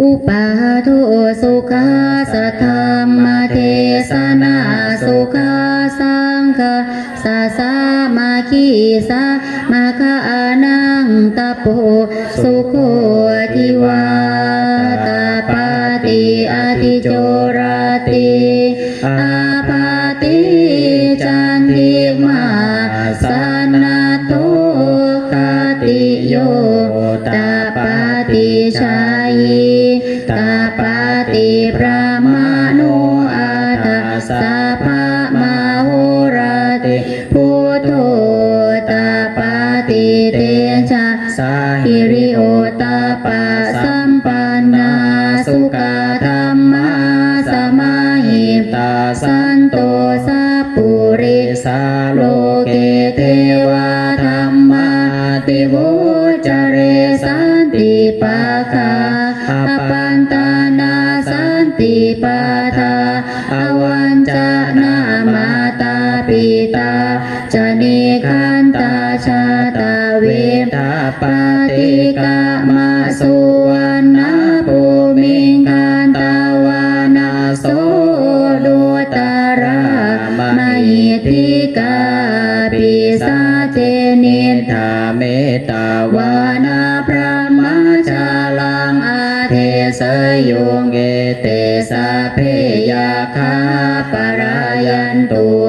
อุปาทุสุขาสธรรมเทสนาสุขาสังฆสาสามาคีสามาคานังตะโปสุโคทิวาตาปาติอาติโจ สาหิริโอตาปะสัมปันนาสุขธรรมาสมาหิตาสันโตสัพปุริสาโลโลเกเกเทวาธรรมาติโวจเรสันติปา ปปาติกามาสุวรรณภูมิคันตาวานาโสดุตารามหิทิกาปิสาเจนินธาเมตตาวานาพระมาชาลังอาเทสยุงเกเตสะเพยาคาปรายันตุ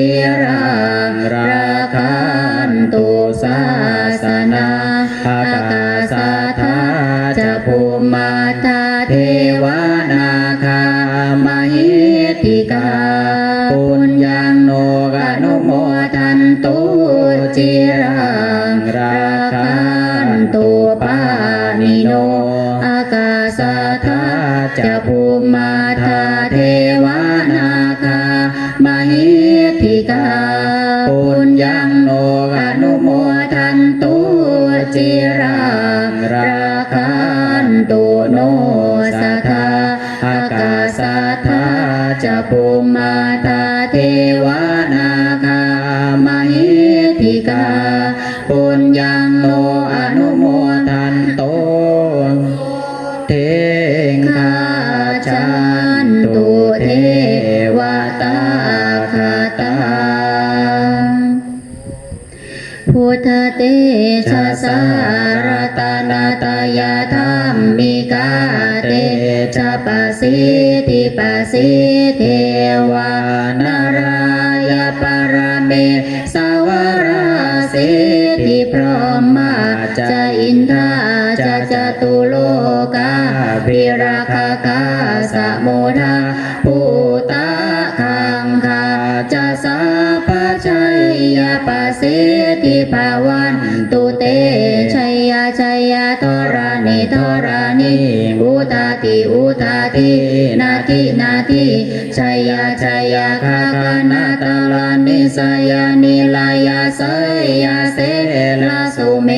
จิรังราคันตุศาสนาอากาสัทธาจะภูมาทาเทวนาคามหิติกาปุญญังโนกานุโมทันตุจิรังราคันตุปานิโน ทธเตชะสารตนาตายาธรรมิกาเตชะปัสสิทิปัสสิเทวานารายปรเมสาวราสิทิพรหมาจะอินทาจะจตุโลกาวิราคาคาสมุทา ภาวันตุเตชัยยชัยยทรานิทรานิอุตาติอุตาตินาทินาทิชัยยชัยยคาคานาตาลานิสยานิลายาสยาเสลาสุเม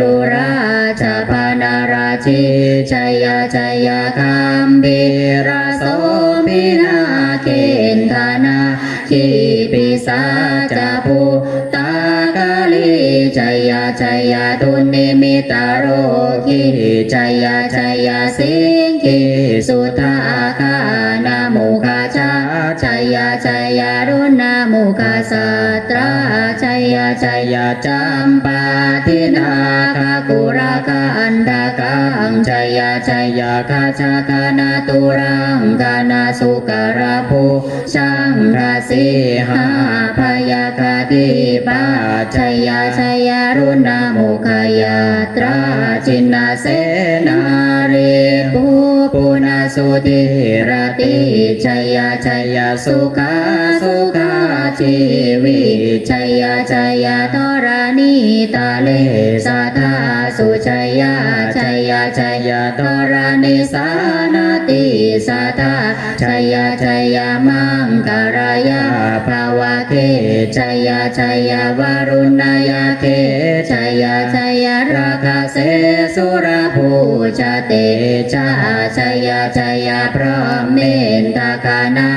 รุราชพานาราชิชัยยชัยยคัมบิรา ชัยยาตุนิมิตาโรคิชัยยชัยยสิงคิสุทาคานามุขาชาชัยยชัยยรุณามุขาสัตราชัยยชัยยจัมป ยยชัยยคาชาคานาตุรังกานาสุการาภูชังราสีหาพยาคาติปาชัยยชัยยรุณามุขยาตราจินนาเสนารีภูปุณสุติรติชัยยชัยยสุขาสุขาชีวิชัยยชัยยทรานิตาเลสัทธาสุชัยยชั ยยชัยยทรานิสา นาติสัทธาชัยยะชัยยะมังการายาภาวะเกชัยยะชัยยะวารุณายาเกชัยยะชัยยะราคาเสสุราภูชาเตชาชัยยะชัยยะพระเมนตากานา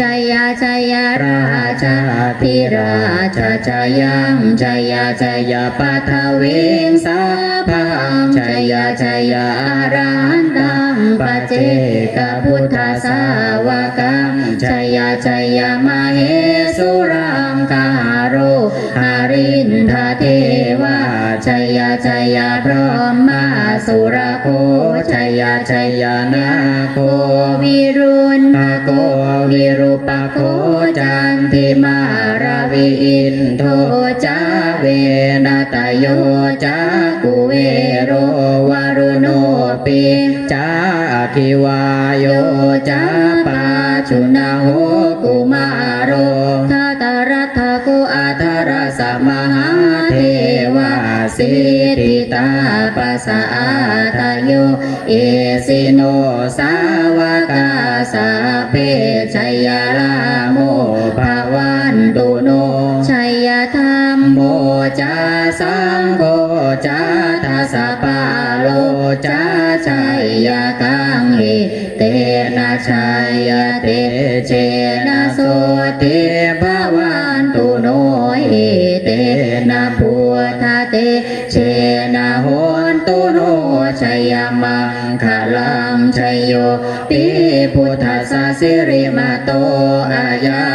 ชัยยะชัยยะราชาพิราชาชัยังชัยยะชัยยะปัทวิงสาพังชัยยะชัยยะอรหันตัง ปเจกพุทธสาวกังชัยยะชัยยะมเหสุรังคาโรหารินทเทวาชัยยะชัยยะพรหมาสุรโคชัยยะชัยยะนาโควิรุณภโกวิรุปโคจันติมาราวิอินโทจาเวนตโยจากุเวโรวารุโนปิจา คิวาโยจาปาชุนาโหกุมาโรทัตรัตถโกอัทรสมหาเทวาสิทิตาปัสสะอาตโยเอสิโนสาวกาสาเปชัยาลาโมภาวันตุโนชัยธรรมโมจาสังโฆจาทัสสะปาโลจาชัยกังหิ เตนะชัยเตเจนะโสติภาวันตุโนหิเตนะพุทธเตเชนะโหนตุโนชัยยะมังคลังชัยโยปิพุทธสสิริมาโตอายา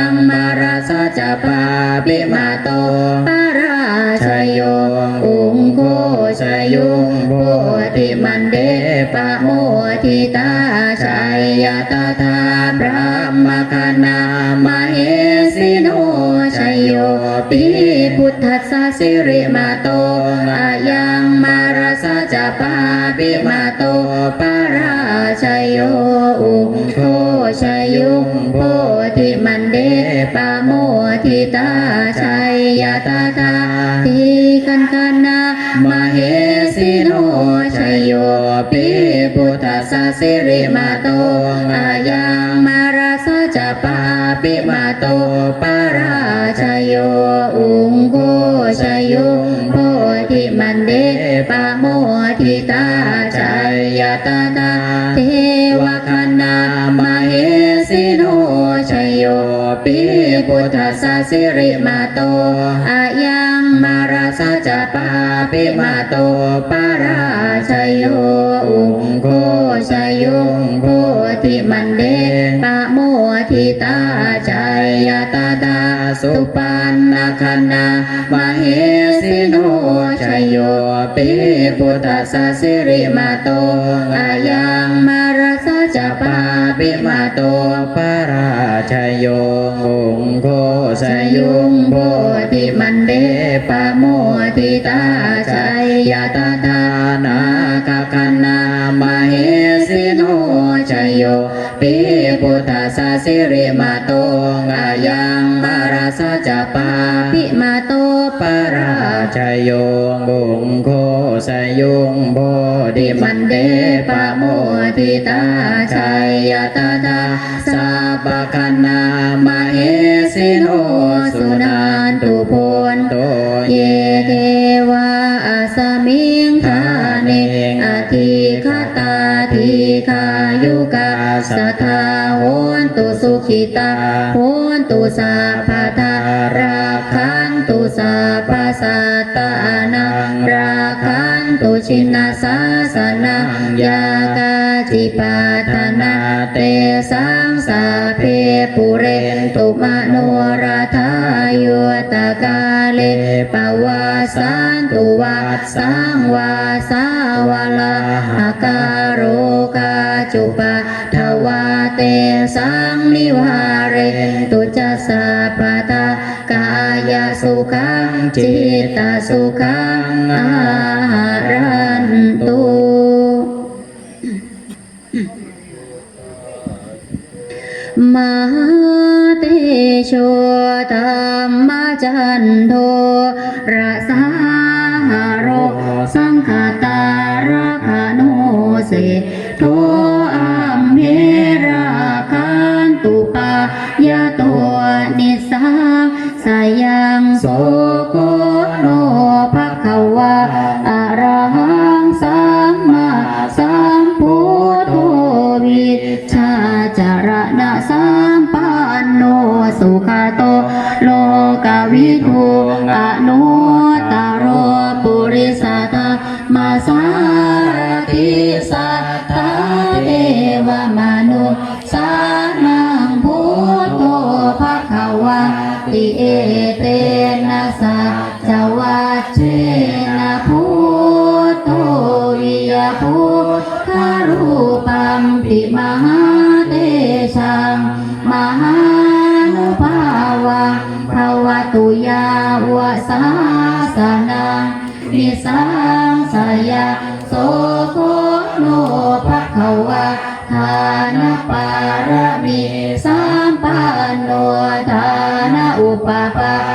ยตาธาพระมคณามเหสิโนชัยโยปิพุทธัสสะสิริมาโตอายังมาราสะจะปาปิมาโตปาราชัยโยอุงโคชยุงโพธิมันเดปะโมทิตา สสะสิริมาโตอายังมาราสะจะปาปิมาโตปาราชโยอุงโคชัยโพธิมันเดปะโมทิตาชัยยตาตาเทวคณามเหสิโนชโยปิพุทธัสสะสิริมาโตอายังมาราสะจะปาปิมาโตปาราชโยอุง ชยุงโพธิมันเดปะโมทิตาชัยตาตาสุปันนาคณามเหสิโนชโยปิพุทธสสิริมาโตอายังมาราสะจปาปิมาโตปาราชโยองโคชัยยุงโพธิมันเดปะโมทิตาชัยตา ปิพุทธัสสะสิริมาโตอายังมาราสะจะปาปิมาโตปราชัยงบุงโคสยุงโบดิมันเดปะโมทิตาชัยยตาตาสัพพคณามเฮสิโน คตาทีคายุกาสัทธาโหนตุสุขิตาโหนตุสัพพทาราคันตุสัพพสัตตานังราคันตุชินาสาสนังยากาจิปาทนาเตสังสาเพปุเรนตุมโนราธายุตกาเลปวาสันตุวัสสังวา จุปะทวาเตสังนิวาเรนตุจะสัพพตากายสุขังจิตตสุขังอารันตุมหาเตโชธรรมจันโทระสาหโรสังคตาระคาโนเสโท มาสารติสัตตาเทวมนุสานังพุทโธภะคะวะติเอเตนะสัจวัชเชนะพุทโธวิยพุทธารูปัมปิมหาเตชังมหานุภาวะภวตุยาวะสาสนังนิสา ยาโสโคโนภะคะวะทานปารมีสามปานโนทานอุปปา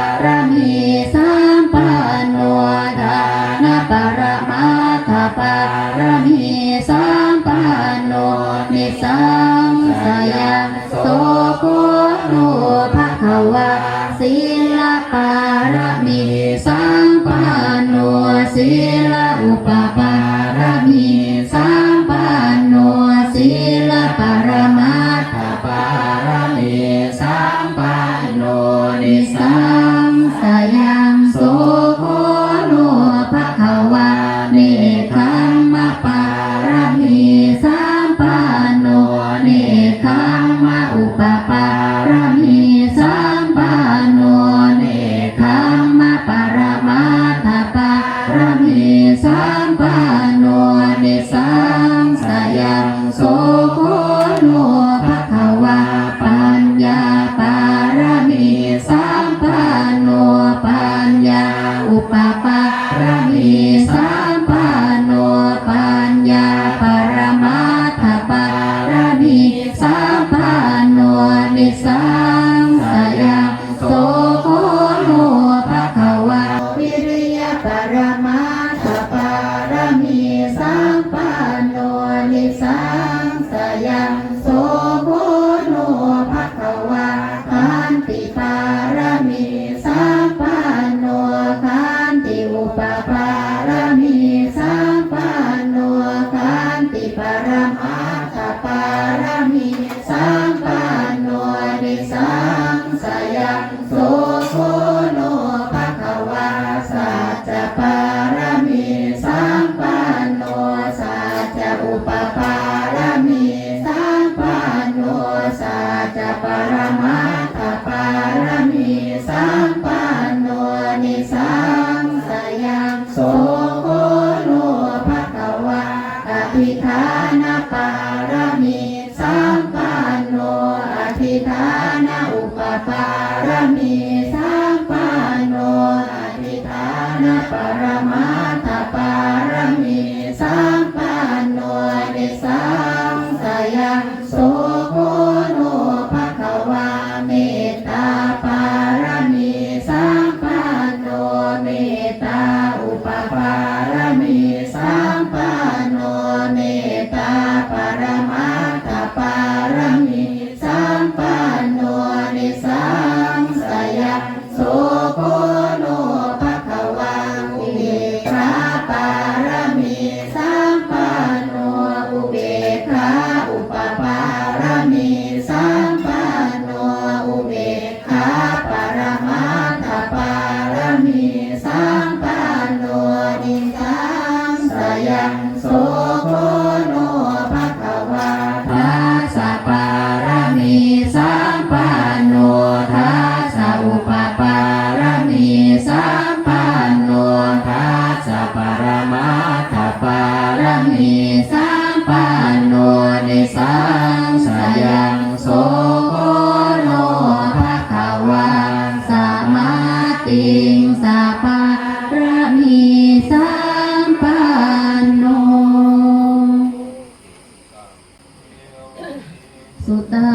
ารมี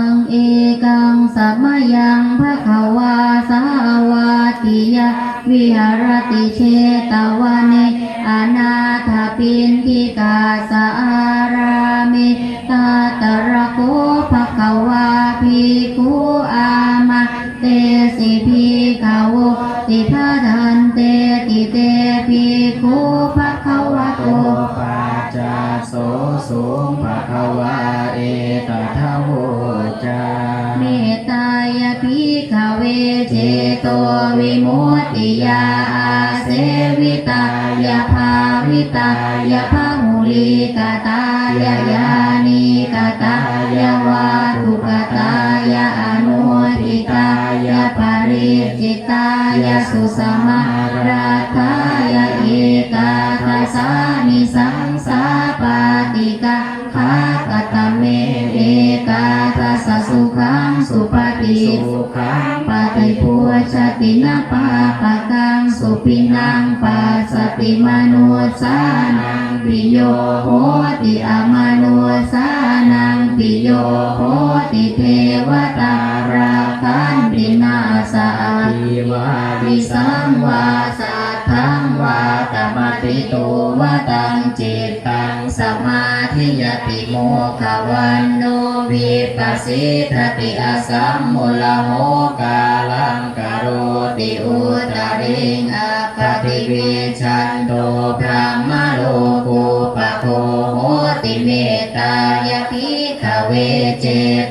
ังเอกังสัมยังพระขาวาสาวาติยวิหารติเชตวัน ยาวาทุกตายาอนุทิตายาปริจิตายาสุสมาราทายาเอกาทัสานิสังสาปาติกาภากตเมเอกาทัสสะสุขังสุปฏิสุขังปาติปัวชตินาปาปะกังสุปินังปัสสติมนุสานังปิโยโหติอมนุสานัง ปิโยโหติเทวตาราคันตินาสาทีวาวิสังวาสัทธังวาตมติโตวะตังจิตตังสมาธิยติโมขวันโนวิปัสสิทติอสัมมุลโหกาลังกโรติอุตริงอัปปติวิชันโต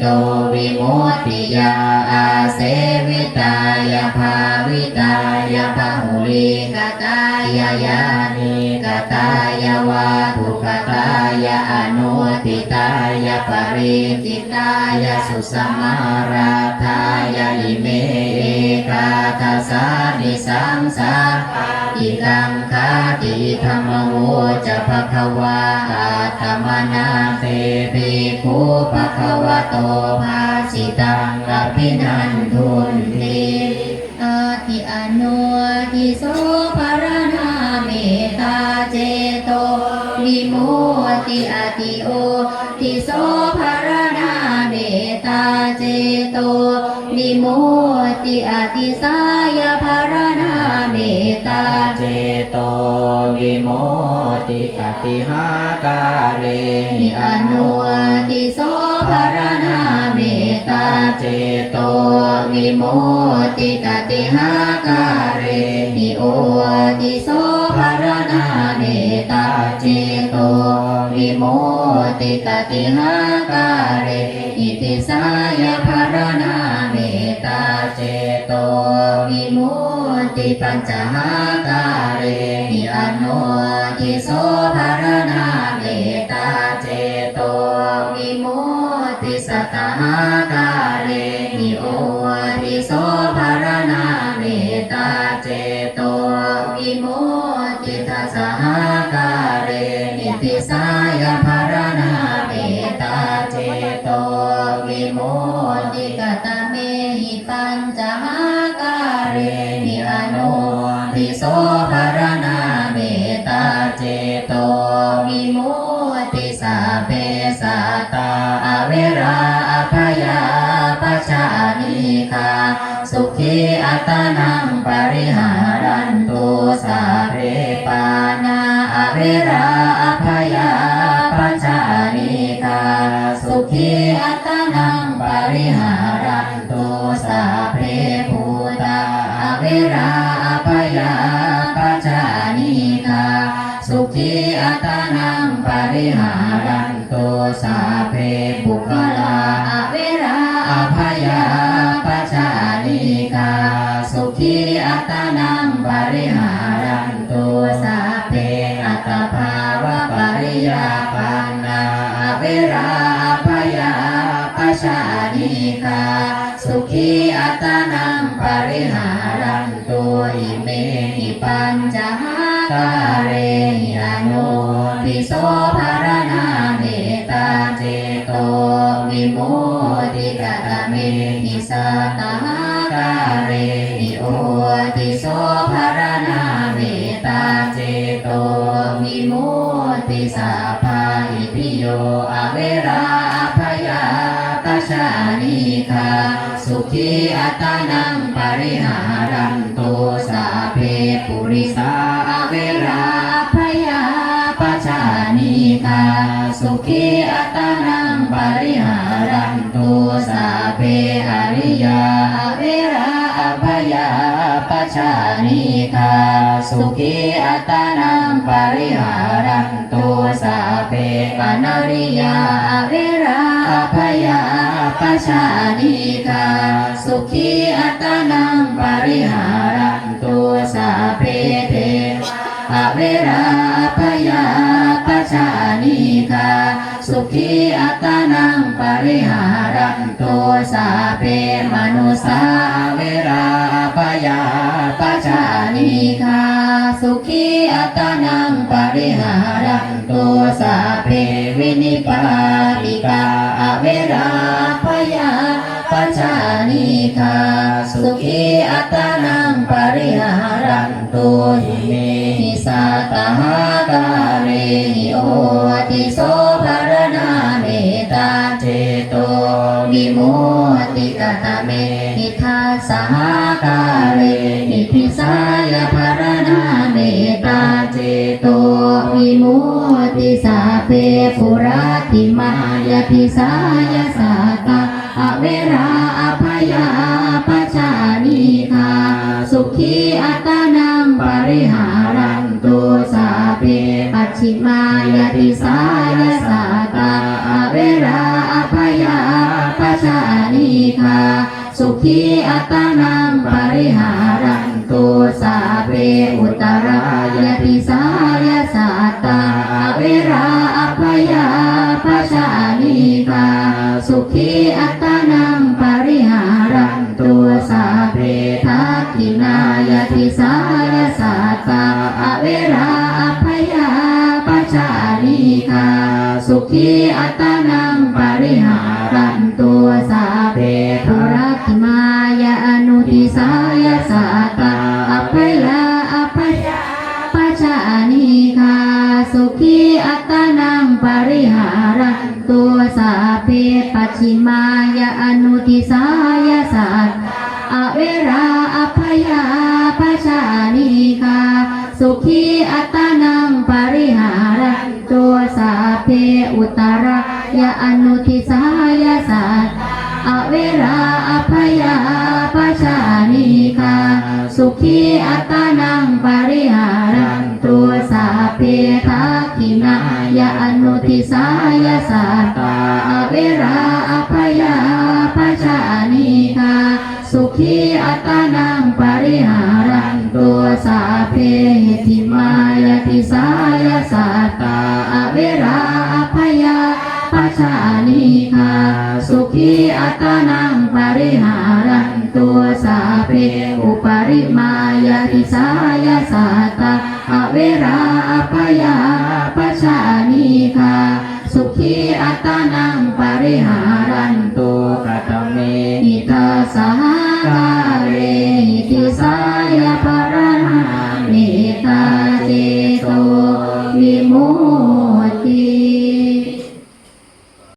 โตวิมุตติยาอาเสวิตายาภาวิตายาภาหุลิกตายายานิกตายาวาทุกตายาอนุติตายาปริจิตายาสุสมาราทายาอิเมเอกาทัสานิสังสาอิกังคาติธรรมโวจะภควา อาตมนาเตปิภูภคะวะโตภาสิตังอภินันทุนติอาทิอนุทิโสภารนาเมตาเจโตวิโมติอติโอทิโสภารนาเมตาเจโตวิโมตติอติสา ติหาการิอนุติโสภรนาเมตตาเจโตวิโมติกติหาการเรนิโอติโสภรนาเมตตาเจโตวิโมติกติหาการเรอิติสายภรนาเมตตาเจโตวิมุติปัญจหาการิอนุทิโสภร สุขีอัตานังปริหารันตุสาเปกนริยาอเวราอภยาปชานิคาสุขีอัตานังปริหารันตุสาเปเทวาอเวราอภยาปชานิคาสุขีอัตานังปริหารันตุสาเปมนุสาอเวราอภยาปชานิคา ขีอัตานังปริหารันตุสาเปวินิปาติกาอเวราอภยาปชานิคาสุขีอัตานังปริหารันตุหิเมหิสัตหาการิโอติโสภารนาเมตตาเจโตวิมุตติกตเมหิทัสสหา เปปุราติมายพิสายสัตตาอเวราอภยาปชานิคาสุขีอัตานังปริหารันตุสาเปปัจฉิมายติสายสัตตาอเวราอภยาปชานิคาสุขีอัตานังปริหารันตุสาเปอุตรายติสายสัตตาอเวรา ยาปชานิคาสุขีอัตนังปริหารันตุสาเปทักขินายติสายสัตตาอเวราอภยาปชานิคาสุขีอัตนังปริหารันตุสาเปปุรัติมา ขีอัตนังปริหารันตุสาเปหิมายติสายสัตตาอเวราอภยาปชานิคาสุขีอัตนังปริหารันตุสาเปอุปริมายติสายสัตตาอเวราอภยาปชานิคาสุขีอัตนังปริหารัน